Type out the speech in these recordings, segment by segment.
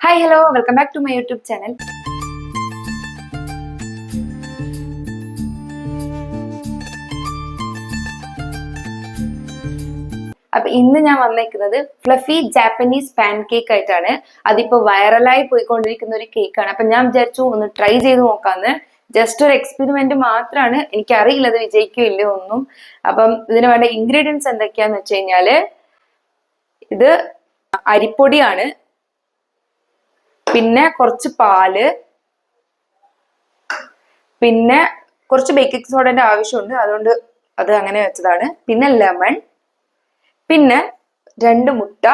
Hi hello welcome back to my YouTube channel അപ്പൊ ഇന്ന് ഞാൻ വന്നേക്കുന്നത് ഫ്ലഫി ജാപ്പനീസ് പാൻ കേക്ക് ആയിട്ടാണ്. അതിപ്പോ വൈറലായി പോയിക്കൊണ്ടിരിക്കുന്ന ഒരു കേക്കാണ് അപ്പൊ ഞാൻ വിചാരിച്ചു ഒന്ന് ട്രൈ ചെയ്ത് നോക്കാന്ന്. ജസ്റ്റ് ഒരു എക്സ്പെരിമെന്റ് മാത്രമാണ് എനിക്ക് അറിയില്ല അത് വിജയിക്കില്ല ഒന്നും. അപ്പം ഇതിന് വേണ്ട ഇൻഗ്രീഡിയൻസ് എന്തൊക്കെയാന്ന് വെച്ച് കഴിഞ്ഞാൽ ഇത് അരിപ്പൊടിയാണ്. പിന്നെ കുറച്ച് പാൽ. പിന്നെ കുറച്ച് ബേക്കിംഗ് സോഡന്റെ ആവശ്യമുണ്ട്. അതുകൊണ്ട് അത് അങ്ങനെ വെച്ചതാണ്. പിന്നെ ലെമൺ പിന്നെ രണ്ട് മുട്ട.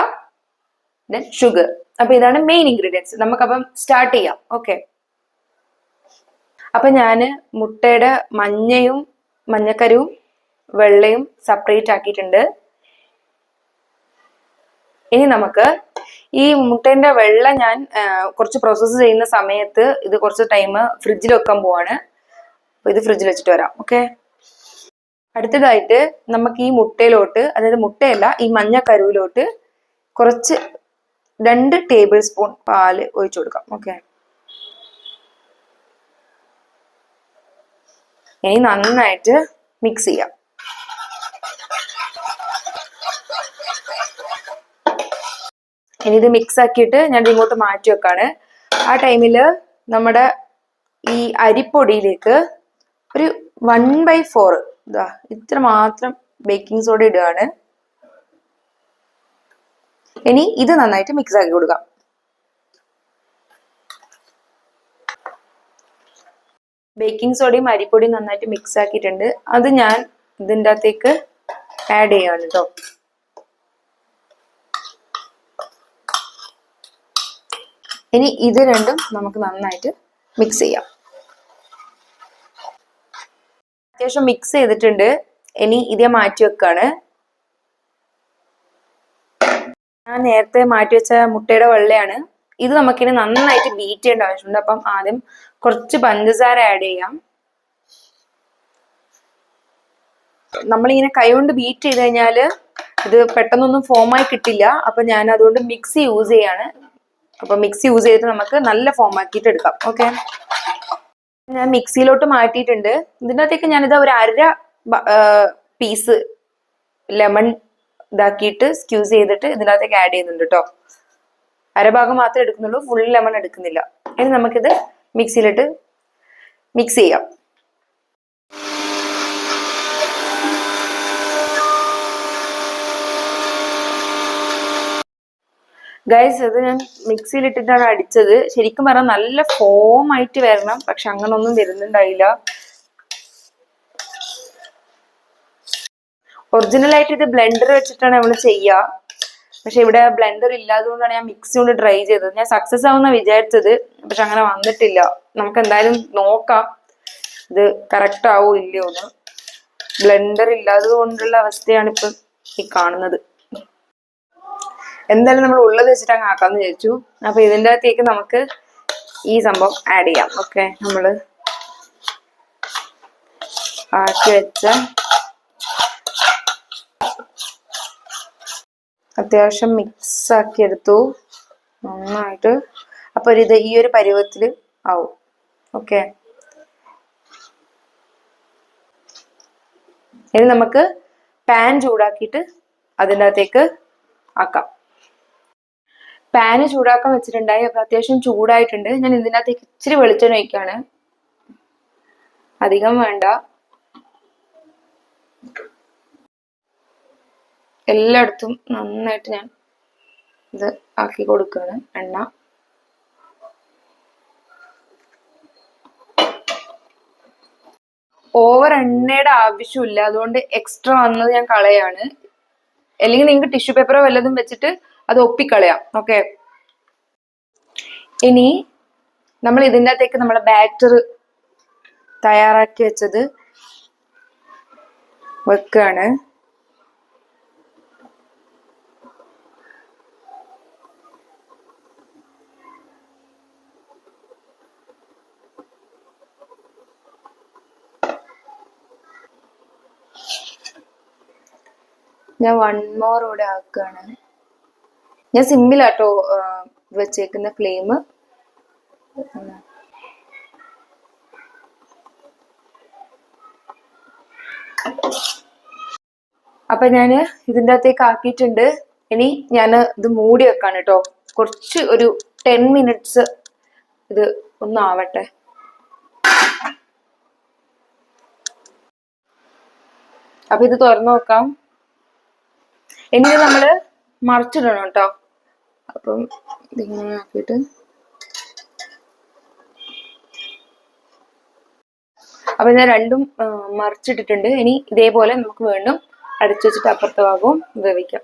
ദെൻ ഷുഗർ അപ്പൊ ഇതാണ് മെയിൻ ഇൻഗ്രീഡിയൻസ് നമുക്കപ്പം സ്റ്റാർട്ട് ചെയ്യാം. ഓക്കെ അപ്പൊ ഞാൻ മുട്ടയുടെ മഞ്ഞയും മഞ്ഞക്കരുവും വെള്ളയും സെപ്പറേറ്റ് ആക്കിയിട്ടുണ്ട്. ഇനി നമുക്ക് ഈ മുട്ടേന്റെ വെള്ള ഞാൻ കുറച്ച് പ്രോസസ്സ് ചെയ്യുന്ന സമയത്ത് ഇത് കുറച്ച് ടൈം ഫ്രിഡ്ജിൽ വെക്കാൻ പോവാണ്. അപ്പൊ ഇത് ഫ്രിഡ്ജിൽ വെച്ചിട്ട് വരാം. ഓക്കെ അടുത്തതായിട്ട് നമുക്ക് ഈ മുട്ടയിലോട്ട് അതായത് മുട്ടയല്ല ഈ മഞ്ഞ കരുവിലോട്ട് കുറച്ച് രണ്ട് ടേബിൾ സ്പൂൺ പാൽ ഒഴിച്ചു കൊടുക്കാം. ഓക്കെ ഇനി നന്നായിട്ട് മിക്സ് ചെയ്യാം. ഇനി ഇത് മിക്സ് ആക്കിയിട്ട് ഞാൻ ഇങ്ങോട്ട് മാറ്റി വെക്കാണ്. ആ ടൈമിൽ നമ്മുടെ ഈ അരിപ്പൊടിയിലേക്ക് ഒരു വൺ ബൈ ഫോർ ഇതാ ഇത്ര മാത്രം ബേക്കിംഗ് സോഡ ഇടുകയാണ്. ഇനി ഇത് നന്നായിട്ട് മിക്സ് ആക്കി കൊടുക്കാം. ബേക്കിംഗ് സോഡയും അരിപ്പൊടിയും നന്നായിട്ട് മിക്സ് ആക്കിയിട്ടുണ്ട്. അത് ഞാൻ ഇതിന്റെ അകത്തേക്ക് ആഡ് ചെയ്യാണ് കേട്ടോ ഇനി ഇത് രണ്ടും നമുക്ക് നന്നായിട്ട് മിക്സ് ചെയ്യാം. അത്യാവശ്യം മിക്സ് ചെയ്തിട്ടുണ്ട്. ഇനി ഇത് മാറ്റി വെക്കാണ്. ഞാൻ നേരത്തെ മാറ്റി വെച്ച മുട്ടയുടെ വെള്ളയാണ്. ഇത് നമുക്കിനി നന്നായിട്ട് ബീറ്റ് ചെയ്യേണ്ട ആവശ്യമുണ്ട്. അപ്പം ആദ്യം കുറച്ച് പഞ്ചസാര ആഡ് ചെയ്യാം. നമ്മളിങ്ങനെ കൈകൊണ്ട് ബീറ്റ് ചെയ്ത് കഴിഞ്ഞാൽ ഇത് പെട്ടെന്നൊന്നും ഫോമായി കിട്ടില്ല. അപ്പൊ ഞാൻ അതുകൊണ്ട് മിക്സി യൂസ് ചെയ്യാണ്. അപ്പൊ മിക്സി യൂസ് ചെയ്തിട്ട് നമുക്ക് നല്ല ഫോം ആക്കിയിട്ട് എടുക്കാം. ഓക്കെ ഞാൻ മിക്സിയിലോട്ട് മാറ്റിയിട്ടുണ്ട്. ഇതിനകത്തേക്ക് ഞാനിത് ഒരു അര പീസ് ലെമൺ ഇതാക്കിയിട്ട് സ്ക്യൂസ് ചെയ്തിട്ട് ഇതിനകത്തേക്ക് ആഡ് ചെയ്യുന്നുണ്ട് കേട്ടോ അരഭാഗം മാത്രമേ എടുക്കുന്നുള്ളൂ ഫുൾ ലെമൺ എടുക്കുന്നില്ല. ഇനി നമുക്കിത് മിക്സിയിലിട്ട് മിക്സ് ചെയ്യാം. ഗൈസ് ഇത് ഞാൻ മിക്സിയിൽ ഇട്ടിട്ടാണ് അടിച്ചത്. ശരിക്കും പറഞ്ഞാൽ നല്ല ഫോം ആയിട്ട് വരണം. പക്ഷെ അങ്ങനെ ഒന്നും വരുന്നുണ്ടായില്ല. ഒറിജിനൽ ആയിട്ട് ഇത് ബ്ലെൻഡർ വെച്ചിട്ടാണ് നമ്മൾ ചെയ്യുക പക്ഷെ ഇവിടെ ബ്ലെൻഡർ ഇല്ലാതുകൊണ്ടാണ് ഞാൻ മിക്സി കൊണ്ട് ട്രൈ ചെയ്തത്. ഞാൻ സക്സസ് ആവുന്ന വിചാരിച്ചത്. പക്ഷെ അങ്ങനെ വന്നിട്ടില്ല. നമുക്ക് എന്തായാലും നോക്കാം. ഇത് കറക്റ്റ് ആവോ ഇല്ലയോ എന്ന് ബ്ലെൻഡർ ഇല്ലാത്തത് കൊണ്ടുള്ള അവസ്ഥയാണ് ഇപ്പം ഈ കാണുന്നത്. എന്തായാലും നമ്മൾ ഉള്ളത് വെച്ചിട്ട് അങ്ങ് ആക്കാന്ന് വിചാരിച്ചു. അപ്പൊ ഇതിന്റെ അകത്തേക്ക് നമുക്ക് ഈ സംഭവം ആഡ് ചെയ്യാം. ഓക്കെ നമ്മൾ ആക്കി വെച്ച അത്യാവശ്യം മിക്സ് ആക്കി എടുത്തു. നന്നായിട്ട്. അപ്പൊ ഇത് ഈ ഒരു പരുവത്തിൽ ആവും. ഓക്കെ ഇനി നമുക്ക് പാൻ ചൂടാക്കിയിട്ട് അതിന്റെ അകത്തേക്ക് ആക്കാം. പാന് ചൂടാക്കാൻ വെച്ചിട്ടുണ്ടായി. അപ്പൊ അത്യാവശ്യം ചൂടായിട്ടുണ്ട്. ഞാൻ ഇതിനകത്തേക്ക് ഇച്ചിരി വെളിച്ചെണ്ണ ഒഴിക്കാണ്. അധികം വേണ്ട. എല്ലായിടത്തും നന്നായിട്ട് ഞാൻ ഇത് ആക്കി കൊടുക്കുകയാണ്. എണ്ണ. ഓവർ എണ്ണയുടെ ആവശ്യമില്ല. അതുകൊണ്ട് എക്സ്ട്രാ വന്നത് ഞാൻ കളയാണ്. അല്ലെങ്കിൽ നിങ്ങൾക്ക് ടിഷ്യൂ പേപ്പറോ വല്ലതും വെച്ചിട്ട് അത് ഒപ്പിക്കളയാം. ഓക്കെ ഇനി നമ്മൾ ഇതിന്റെ അകത്തേക്ക് നമ്മുടെ ബാറ്റർ തയ്യാറാക്കി വെച്ചത് വെക്കുകയാണ് ഞാൻ വൺ മോർ കൂടെ ആക്കുകയാണ്. ഞാൻ സിമ്മിലാട്ടോ വെച്ചേക്കുന്ന ഫ്ലെയിം അപ്പൊ ഞാൻ ഇതിന്റെ അകത്തേക്ക് ആക്കിയിട്ടുണ്ട്. ഇനി ഞാൻ ഇത് മൂടി വെക്കാണ് കേട്ടോ കുറച്ച് ഒരു ടെൻ മിനിറ്റ്സ് ഇത് ഒന്നാവട്ടെ. അപ്പൊ ഇത് തുറന്നു നോക്കാം. ഇനി നമ്മൾ മറിച്ചിടണം കേട്ടോ അപ്പം ഇതിങ്ങനെ ആക്കിയിട്ട് അപ്പൊ ഞാൻ രണ്ടും മറിച്ചിട്ടിട്ടുണ്ട്. ഇനി ഇതേപോലെ നമുക്ക് വീണ്ടും അടച്ചു വെച്ചിട്ട് അപ്പുറത്തെ ഭാഗവും വേവിക്കാം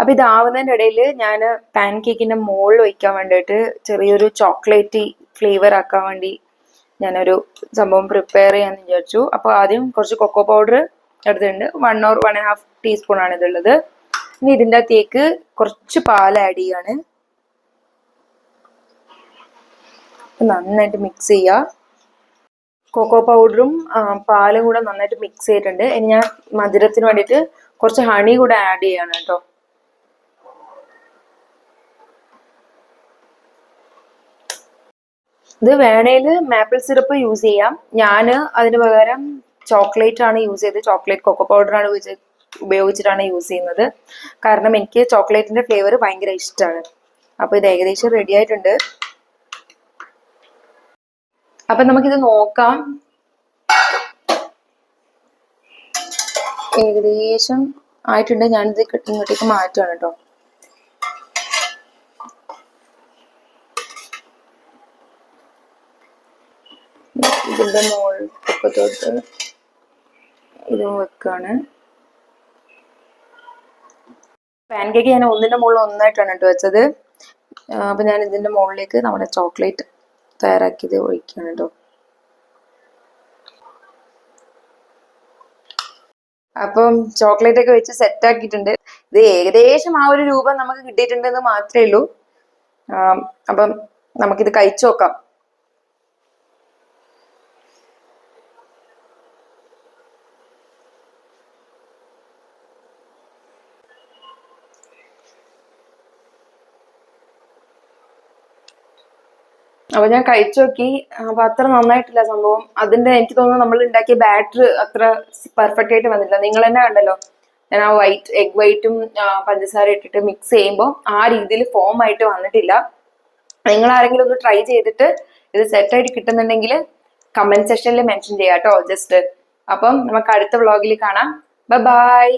അപ്പൊ ഇതാവുന്നതിന്റെ ഇടയിൽ ഞാൻ പാൻ കേക്കിന്റെ മുകളിൽ വയ്ക്കാൻ വേണ്ടിയിട്ട് ചെറിയൊരു ചോക്ലേറ്റ് ഫ്ലേവർ ആക്കാൻ വേണ്ടി ഞാനൊരു സംഭവം പ്രിപ്പയർ ചെയ്യാന്ന് വിചാരിച്ചു. അപ്പോൾ ആദ്യം കുറച്ച് കൊക്കോ പൗഡർ എടുത്തിട്ടുണ്ട് one or one and half teaspoon ആണ് ഇതുള്ളത്. ഇനി ഇതിന്റെ അകത്തേക്ക് കുറച്ച് പാൽ ആഡ് ചെയ്യാണ്. നന്നായിട്ട് മിക്സ് ചെയ്യുക കൊക്കോ പൗഡറും പാലും കൂടെ നന്നായിട്ട് മിക്സ് ചെയ്തിട്ടുണ്ട്. ഇനി ഞാൻ മധുരത്തിന് വേണ്ടിയിട്ട് കുറച്ച് ഹണി കൂടെ ആഡ് ചെയ്യാണ് കേട്ടോ. ഇത് വേണേൽ മാപ്പിൾ സിറപ്പ് യൂസ് ചെയ്യാം. ഞാൻ അതിന് പകരം ചോക്ലേറ്റ് ആണ് യൂസ് ചെയ്തത്. ചോക്ലേറ്റ് കൊക്കോ ഉപയോഗിച്ച് ഉപയോഗിച്ചിട്ടാണ് യൂസ് ചെയ്യുന്നത്. കാരണം എനിക്ക് ചോക്ലേറ്റിന്റെ ഫ്ലേവർ ഭയങ്കര ഇഷ്ടമാണ് അപ്പോൾ ഇത് ഏകദേശം റെഡി ആയിട്ടുണ്ട്. അപ്പൊ നമുക്കിത് നോക്കാം. ഏകദേശം ആയിട്ടുണ്ട്. ഞാനിത് ഇങ്ങോട്ടേക്ക് മാറ്റുകയാണ് കേട്ടോ. ഇതിന്റെ മോൾ പൊക്കത്തോട്ട് ഇതും വെക്കാണ്. പാൻ കേക്ക് ഞാൻ ഒന്നിന്റെ മുകളിൽ ഒന്നായിട്ടാണ് കേട്ടോ വെച്ചത്. അപ്പം ഞാൻ ഇതിന്റെ മുകളിലേക്ക് നമ്മുടെ ചോക്ലേറ്റ് തയ്യാറാക്കിയത് ഒഴിക്കുകയാണ് കേട്ടോ. അപ്പം ചോക്ലേറ്റ് ഒക്കെ വെച്ച് സെറ്റ് ആക്കിയിട്ടുണ്ട്. ഇത് ഏകദേശം ആ ഒരു രൂപം നമുക്ക് കിട്ടിയിട്ടുണ്ടെന്ന് മാത്രമേ ഉള്ളൂ. അപ്പം നമുക്കിത് കഴിച്ചു നോക്കാം. അപ്പൊ ഞാൻ കഴിച്ചു നോക്കി. അപ്പൊ അത്ര നന്നായിട്ടില്ല സംഭവം. അതിന്റെ എനിക്ക് തോന്നുന്നു നമ്മൾ ഉണ്ടാക്കിയ ബാറ്റർ അത്ര പെർഫെക്റ്റ് ആയിട്ട് വന്നില്ല നിങ്ങൾ തന്നെ കണ്ടല്ലോ. ഞാൻ ആ വൈറ്റ് എഗ് വൈറ്റും പഞ്ചസാര ഇട്ടിട്ട് മിക്സ് ചെയ്യുമ്പോൾ ആ രീതിയിൽ ഫോം ആയിട്ട് വന്നിട്ടില്ല. നിങ്ങൾ ആരെങ്കിലും ഒന്ന് ട്രൈ ചെയ്തിട്ട് ഇത് സെറ്റ് ആയിട്ട് കിട്ടുന്നുണ്ടെങ്കിൽ കമന്റ് സെക്ഷനിൽ മെൻഷൻ ചെയ്യാം കേട്ടോ ജസ്റ്റ് അപ്പം നമുക്ക് അടുത്ത വ്ളോഗിൽ കാണാം. ബൈ